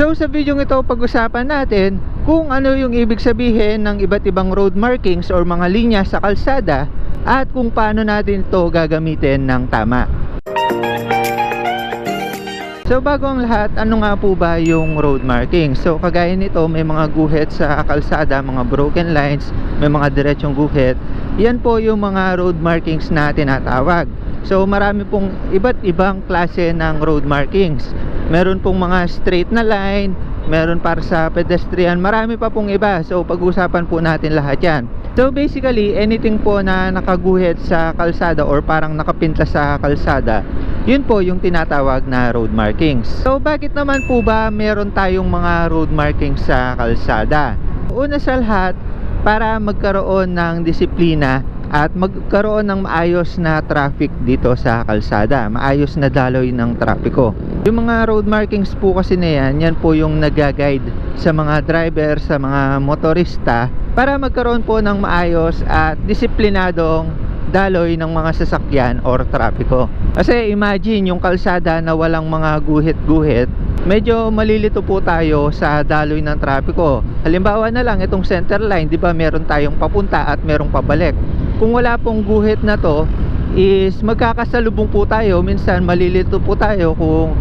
So sa video ito pag-usapan natin kung ano yung ibig sabihin ng iba't ibang road markings or mga linya sa kalsada at kung paano natin ito gagamitin ng tama. So bago ang lahat, ano nga po ba yung road marking? So kagaya nito, may mga guhit sa kalsada, mga broken lines, may mga diretsong guhit. Yan po yung mga road markings na tinatawag. So marami pong iba't ibang klase ng road markings. Meron pong mga straight na line, meron para sa pedestrian, marami pa pong iba. So pag-usapan po natin lahat yan. So basically, anything po na nakaguhit sa kalsada or parang nakapinta sa kalsada, yun po yung tinatawag na road markings. So bakit naman po ba meron tayong mga road markings sa kalsada? Una sa lahat, para magkaroon ng disiplina at magkaroon ng maayos na traffic dito sa kalsada, maayos na daloy ng trapiko. Yung mga road markings po kasi na yan, yan po yung nag-guide sa mga driver, sa mga motorista para magkaroon po ng maayos at disiplinadong daloy ng mga sasakyan or trapiko. Kasi imagine yung kalsada na walang mga guhit-guhit, medyo malilito po tayo sa daloy ng trapiko. Halimbawa na lang itong center line, 'di ba, meron tayong papunta at merong pabalik. Kung wala pong guhit na to, is magkakasalubong po tayo, minsan malilito po tayo kung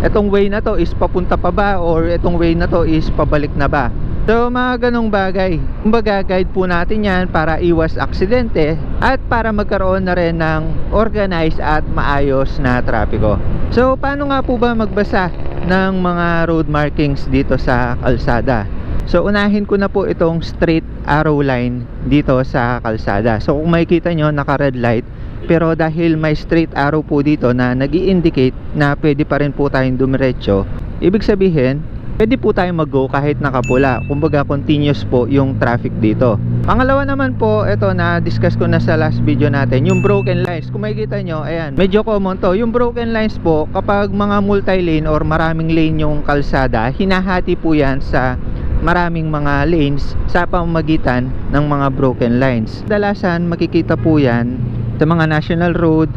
itong way na to is papunta pa ba or itong way na to is pabalik na ba. So mga ganong bagay Kumbaga guide po natin yan para iwas aksidente At para magkaroon na rin ng organized at maayos na trapiko. So paano nga po ba magbasa ng mga road markings dito sa kalsada? So unahin ko na po itong straight arrow line dito sa kalsada. So kung makikita nyo naka red light pero dahil may straight arrow po dito na nag indicate na pwede pa rin po tayong dumiretso Ibig sabihin pwede po tayong mag-go kahit nakapula. Kumbaga continuous po yung traffic dito. Pangalawa naman po, ito na discuss ko na sa last video natin, yung broken lines. Kung makikita nyo, ayan, medyo common to. Yung broken lines po, kapag mga multi-lane or maraming lane yung kalsada, hinahati po yan sa maraming mga lanes sa pamamagitan ng mga broken lines. Dalasan makikita po yan sa mga national road,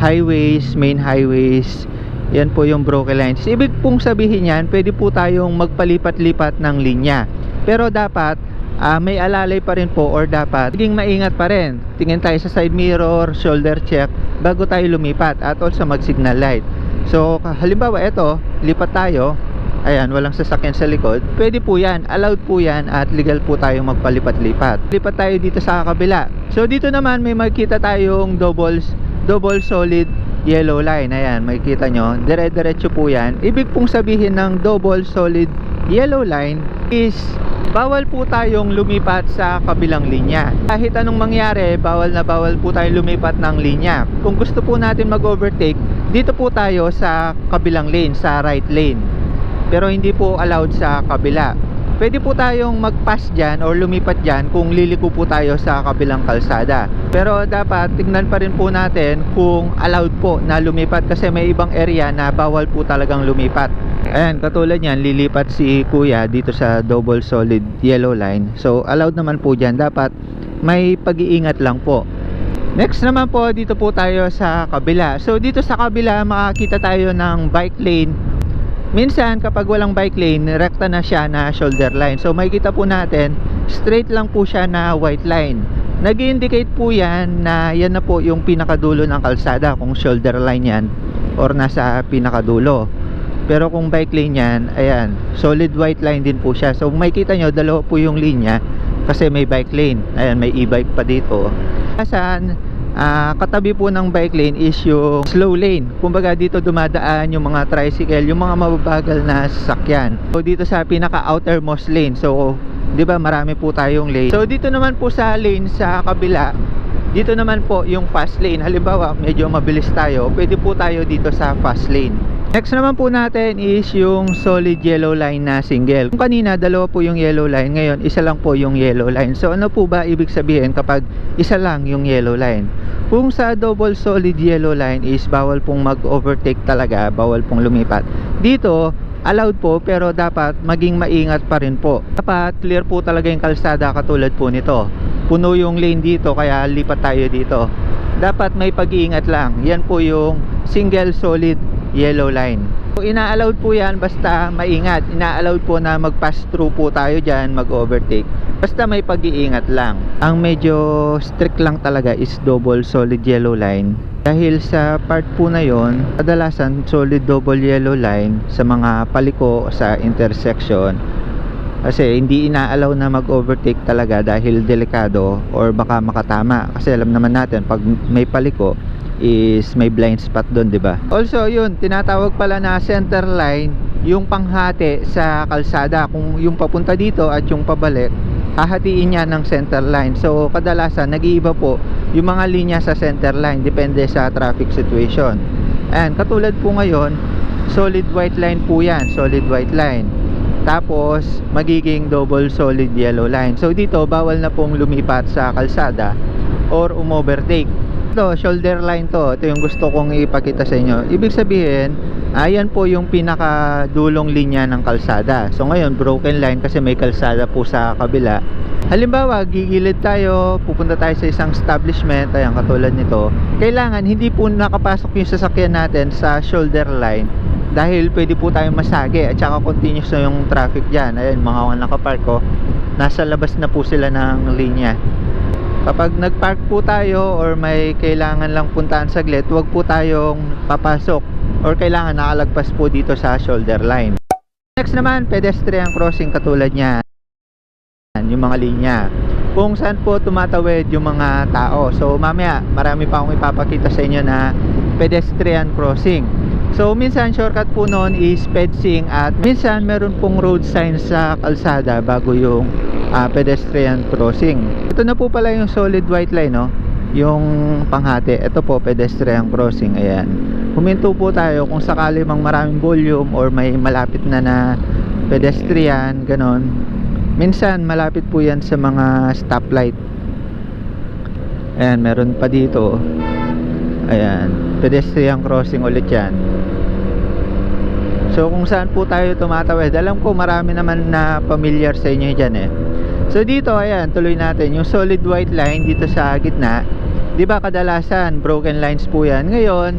highways, main highways, yan po yung broken lines. Ibig pong sabihin yan, pwede po tayong magpalipat-lipat ng linya. Pero dapat uh, may alalay pa rin po or dapat maging maingat pa rin. Tingin tayo sa side mirror, shoulder check bago tayo lumipat at also mag signal light. So halimbawa ito, lipat tayo. Ayan, walang sasakyan sa likod. Pwede po yan, allowed po yan at legal po tayong magpalipat-lipat. Lipat tayo dito sa kabila. So dito naman may makita tayong double, double solid yellow line ayan makikita nyo dire-diretso po yan ibig pong sabihin ng double solid yellow line is bawal po tayong lumipat sa kabilang linya kahit anong mangyari bawal na bawal po tayong lumipat ng linya kung gusto po natin mag overtake dito po tayo sa kabilang lane sa right lane pero hindi po allowed sa kabila. Pwede po tayong mag-pass dyan or lumipat dyan kung liliko po tayo sa kabilang kalsada. Pero dapat tignan pa rin po natin kung allowed po na lumipat kasi may ibang area na bawal po talagang lumipat. Ayan katulad yan lilipat si kuya dito sa double solid yellow line. So allowed naman po dyan. Dapat may pag-iingat lang po. Next naman po dito po tayo sa kabila. So dito sa kabila makakita tayo ng bike lane minsan kapag walang bike lane rekta na siya na shoulder line. So makikita po natin straight lang po siya na white line. Nag indicate po yan na yan na po yung pinakadulo ng kalsada kung shoulder line yan or nasa pinakadulo. Pero kung bike lane yan ayan solid white line din po siya. So makikita nyo dalawa po yung linya kasi may bike lane. Ayan may e-bike pa dito. Saan uh, katabi po ng bike lane is yung slow lane. Kumbaga dito dumadaan yung mga tricycle yung mga mababagal na sasakyan. So dito sa pinaka outermost lane. So di ba marami po tayong lane. So dito naman po sa lane sa kabila dito naman po yung fast lane. Halimbawa medyo mabilis tayo pwede po tayo dito sa fast lane Next naman po natin is yung solid yellow line na single. Kung kanina dalawa po yung yellow line, ngayon isa lang po yung yellow line. So ano po ba ibig sabihin kapag isa lang yung yellow line? Kung sa double solid yellow line is bawal pong mag-overtake talaga, bawal pong lumipat. Dito, allowed po pero dapat maging maingat pa rin po. Dapat clear po talaga yung kalsada katulad po nito. Puno yung lane dito kaya lipat tayo dito. Dapat may pag-iingat lang. Yan po yung single solid yellow line Ina-allowed po yan basta maingat. Ina-allowed po na mag-pass through po tayo dyan, mag-overtake. Basta may pag-iingat lang. Ang medyo strict lang talaga is double solid yellow line. Dahil sa part po na yon, kadalasan solid double yellow line sa mga paliko sa intersection. Kasi hindi ina-allow na mag-overtake talaga dahil delikado or baka makatama. Kasi alam naman natin pag may paliko, is may blind spot doon, 'di ba? Also, yun, tinatawag pala na center line yung panghati sa kalsada. Kung yung papunta dito at yung pabalik hahatiin niya ng center line. So kadalasan nag-iiba po yung mga linya sa center line. Depende sa traffic situation. And katulad po ngayon solid white line po yan solid white line. Tapos magiging double solid yellow line. So dito bawal na pong lumipat sa kalsada or umovertake ito, shoulder line to. Ito yung gusto kong ipakita sa inyo. Ibig sabihin, ayan po yung pinaka dulong linya ng kalsada. So ngayon, broken line kasi may kalsada po sa kabila. Halimbawa, gigilid tayo, pupunta tayo sa isang establishment, ayan katulad nito. Kailangan hindi po nakapasok yung sasakyan natin sa shoulder line dahil pwede po tayong masagi at saka continuous na yung traffic dyan. Ayan, mga nakapark ko. Nasa labas na po sila ng linya kapag nagpark po tayo or may kailangan lang puntahan saglit huwag po tayong papasok or kailangan nakalagpas po dito sa shoulder line. Next naman pedestrian crossing katulad niya yung mga linya. Kung saan po tumatawid yung mga tao. So mamaya marami pa akong ipapakita sa inyo na pedestrian crossing. So minsan shortcut po noon is fencing at minsan meron pong road sign sa kalsada bago yung uh, pedestrian crossing. Ito na po pala yung solid white line no. Yung panghati. Ito po pedestrian crossing. Ayan. Huminto po tayo kung sakali mang maraming volume or may malapit na na pedestrian ganon. Minsan malapit po yan sa mga stoplight. Ayan, meron pa dito. Ayan, pedestrian crossing ulit yan. So kung saan po tayo tumatawid, alam ko marami naman na familiar sa inyo dyan eh. So dito, ayan, tuloy natin. Yung solid white line dito sa gitna, di ba kadalasan broken lines po yan. Ngayon,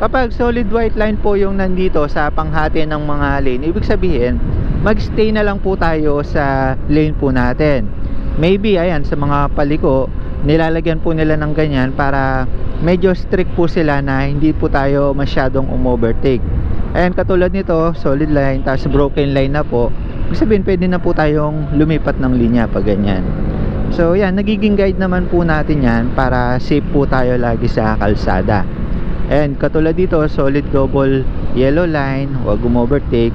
kapag solid white line po yung nandito sa panghati ng mga lane, ibig sabihin, magstay na lang po tayo sa lane po natin. Maybe, ayan, sa mga paliko, nilalagyan po nila ng ganyan para medyo strict po sila na hindi po tayo masyadong umovertake Ayan, katulad nito, solid line, tapos broken line na po. Sabihin, pwede na po tayong lumipat ng linya pag ganyan. So, yan, nagiging guide naman po natin yan para safe po tayo lagi sa kalsada. And katulad dito, solid double yellow line, huwag umovertake.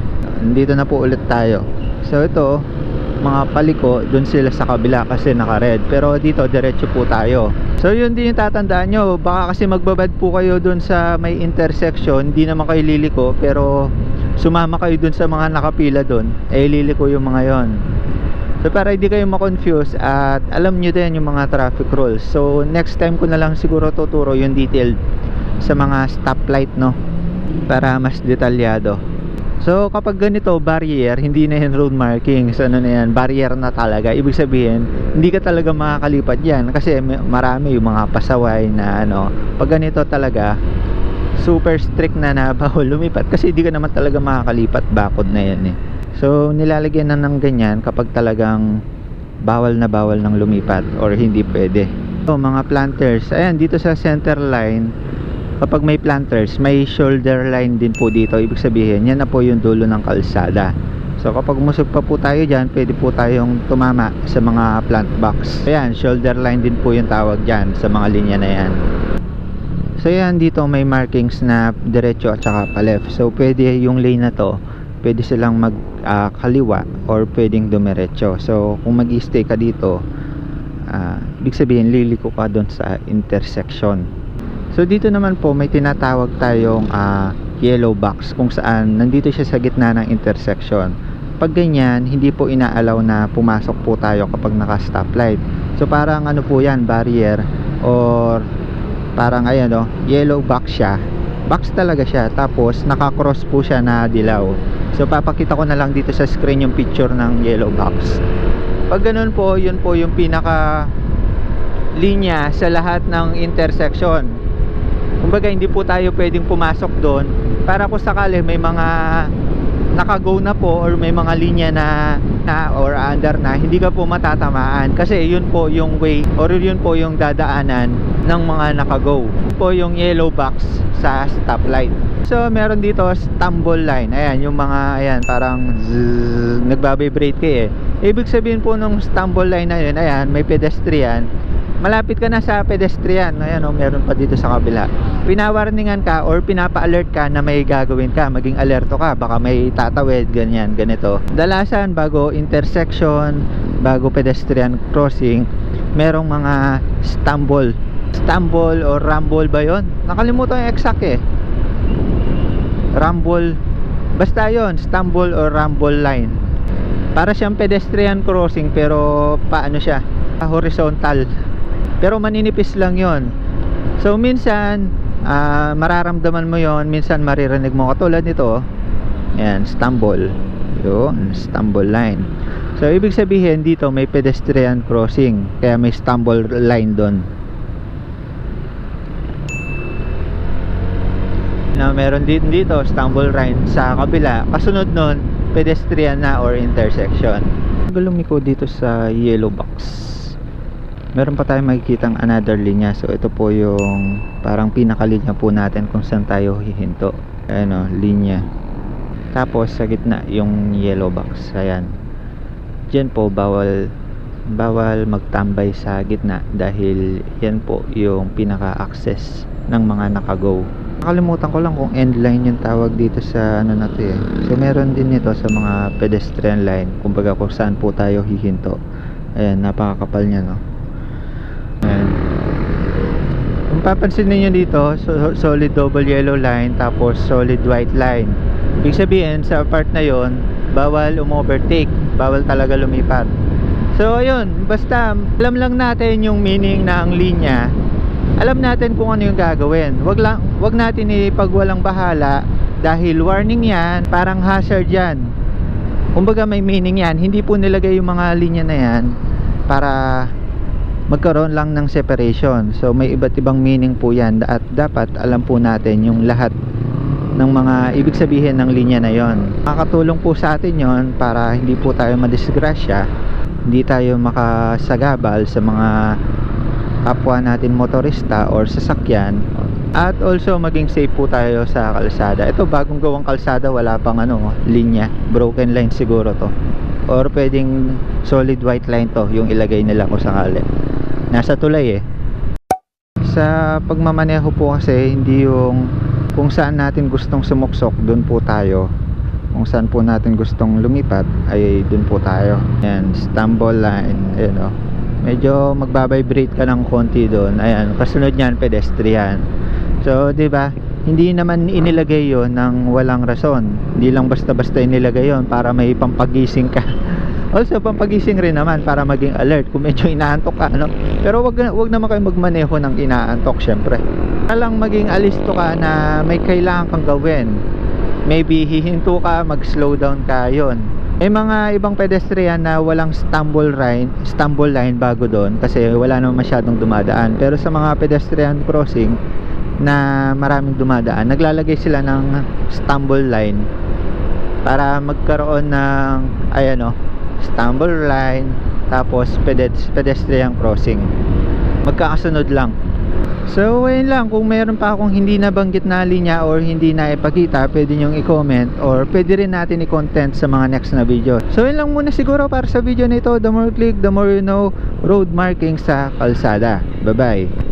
Dito na po ulit tayo. So, ito, mga paliko dun sila sa kabila kasi naka red pero dito diretso po tayo so yun din yung tatandaan nyo baka kasi magbabad po kayo dun sa may intersection hindi naman kayo liliko pero sumama kayo dun sa mga nakapila dun eh liliko yung mga yon So para hindi kayo ma-confuse at alam nyo din yung mga traffic rules. So next time ko na lang siguro tuturo yung detailed sa mga stoplight no para mas detalyado. So kapag ganito barrier, hindi na yan road markings, ano na yan, barrier na talaga. Ibig sabihin, hindi ka talaga makakalipat yan kasi marami yung mga pasaway na ano. Pag ganito talaga, super strict na na bawal lumipat kasi hindi ka naman talaga makakalipat bakod na yan eh. So nilalagyan na ng ganyan kapag talagang bawal na bawal ng lumipat or hindi pwede. So mga planters, ayan dito sa center line, kapag may planters may shoulder line din po dito. Ibig sabihin yan na po yung dulo ng kalsada. So kapag umusog pa po tayo dyan pwede po tayong tumama sa mga plant box. Ayan shoulder line din po yung tawag dyan sa mga linya na yan so yan dito may markings na diretso at saka pa left so pwede yung lane na to pwede silang mag uh, kaliwa or pwedeng dumiretso so kung mag stay ka dito uh, ibig sabihin liliko ka doon sa intersection So dito naman po may tinatawag tayong uh, yellow box kung saan nandito siya sa gitna ng intersection. Pag ganyan, hindi po inaalaw na pumasok po tayo kapag naka stoplight. So parang ano po yan, barrier or parang ayan o, oh, yellow box siya. Box talaga siya. Tapos naka-cross po siya na dilaw. So papakita ko na lang dito sa screen yung picture ng yellow box. Pag ganun po, yun po yung pinaka linya sa lahat ng intersection kumbaga hindi po tayo pwedeng pumasok doon para kung sakali may mga nakago na po or may mga linya na, na or under na hindi ka po matatamaan. Kasi yun po yung way or yun po yung dadaanan ng mga nakago. Po yung yellow box sa stoplight. So meron dito stumble line. Ayan yung mga ayan parang zzz, nagbabibrate ka eh. Ibig sabihin po nung stumble line na yun ayan may pedestrian malapit ka na sa pedestrian. Ayan o meron pa dito sa kabila. Pinawarningan ka or pinapa-alert ka na may gagawin ka. Maging alerto ka. Baka may tatawid ganyan ganito. Dalasan bago intersection bago pedestrian crossing merong mga stumble. Stumble or rumble ba yon nakalimutan yung exact eh. Rumble. Basta yon stumble or rumble line. Para siyang pedestrian crossing pero paano siya? Horizontal pero maninipis lang yon so minsan ah, mararamdaman mo yon minsan maririnig mo katulad nito. Yan stumble yun stumble line. So ibig sabihin dito may pedestrian crossing. Kaya may stumble line doon na meron din dito stumble line sa kabila. Kasunod nun pedestrian na or intersection. Lumiko dito sa yellow box meron pa tayong makikitang another linya. So ito po yung parang pinakalinya po natin kung saan tayo hihinto. Ayan o linya. Tapos sa gitna yung yellow box. Ayan. Dyan po bawal bawal magtambay sa gitna dahil yan po yung pinaka access ng mga nakago. Nakalimutan ko lang kung end line yung tawag dito sa ano na to eh. So meron din nito sa mga pedestrian line. Kumbaga kung saan po tayo hihinto. Ayan napakakapal niya no ayan kung papansin niyo dito so- solid double yellow line tapos solid white line ibig sabihin sa part na yon bawal umovertake bawal talaga lumipat so ayun basta alam lang natin yung meaning ng linya alam natin kung ano yung gagawin. Wag lang wag natin ipagwalang bahala dahil warning 'yan, parang hazard 'yan. Kumbaga may meaning 'yan. Hindi po nilagay yung mga linya na 'yan para magkaroon lang ng separation. So may iba't ibang meaning po 'yan at dapat alam po natin yung lahat ng mga ibig sabihin ng linya na 'yon. Makakatulong po sa atin 'yon para hindi po tayo madisgrasya, hindi tayo makasagabal sa mga kapwa natin motorista or sasakyan. At also maging safe po tayo sa kalsada. Ito bagong gawang kalsada wala pang ano linya. Broken line siguro to. Or pwedeng solid white line to yung ilagay nila kung sakali nasa tulay eh. Sa pagmamaneho po kasi hindi yung kung saan natin gustong sumuksok doon po tayo. Kung saan po natin gustong lumipat ay doon po tayo. Yan stumble line ayan o medyo magbabibrate ka ng konti doon ayan kasunod niyan pedestrian. So 'di ba hindi naman inilagay yon ng walang rason. Hindi lang basta-basta inilagay yon para may pampagising ka also pampagising rin naman para maging alert kung medyo inaantok ka ano pero wag wag naman kayo magmaneho ng inaantok syempre. Para lang maging alisto ka na may kailangan kang gawin. Maybe hihinto ka mag slow down ka yon may mga ibang pedestrian na walang stumble line, stumble line bago doon kasi wala naman masyadong dumadaan. Pero sa mga pedestrian crossing na maraming dumadaan, naglalagay sila ng stumble line para magkaroon ng ayan o, stumble line tapos pedes- pedestrian crossing. Magkakasunod lang. So, ayun lang. Kung mayroon pa akong hindi nabanggit na linya or hindi na ipakita, pwede nyong i-comment or pwede rin natin i-content sa mga next na video. So, yun lang muna siguro para sa video na ito. The more click, the more you know, road marking sa kalsada. Bye-bye.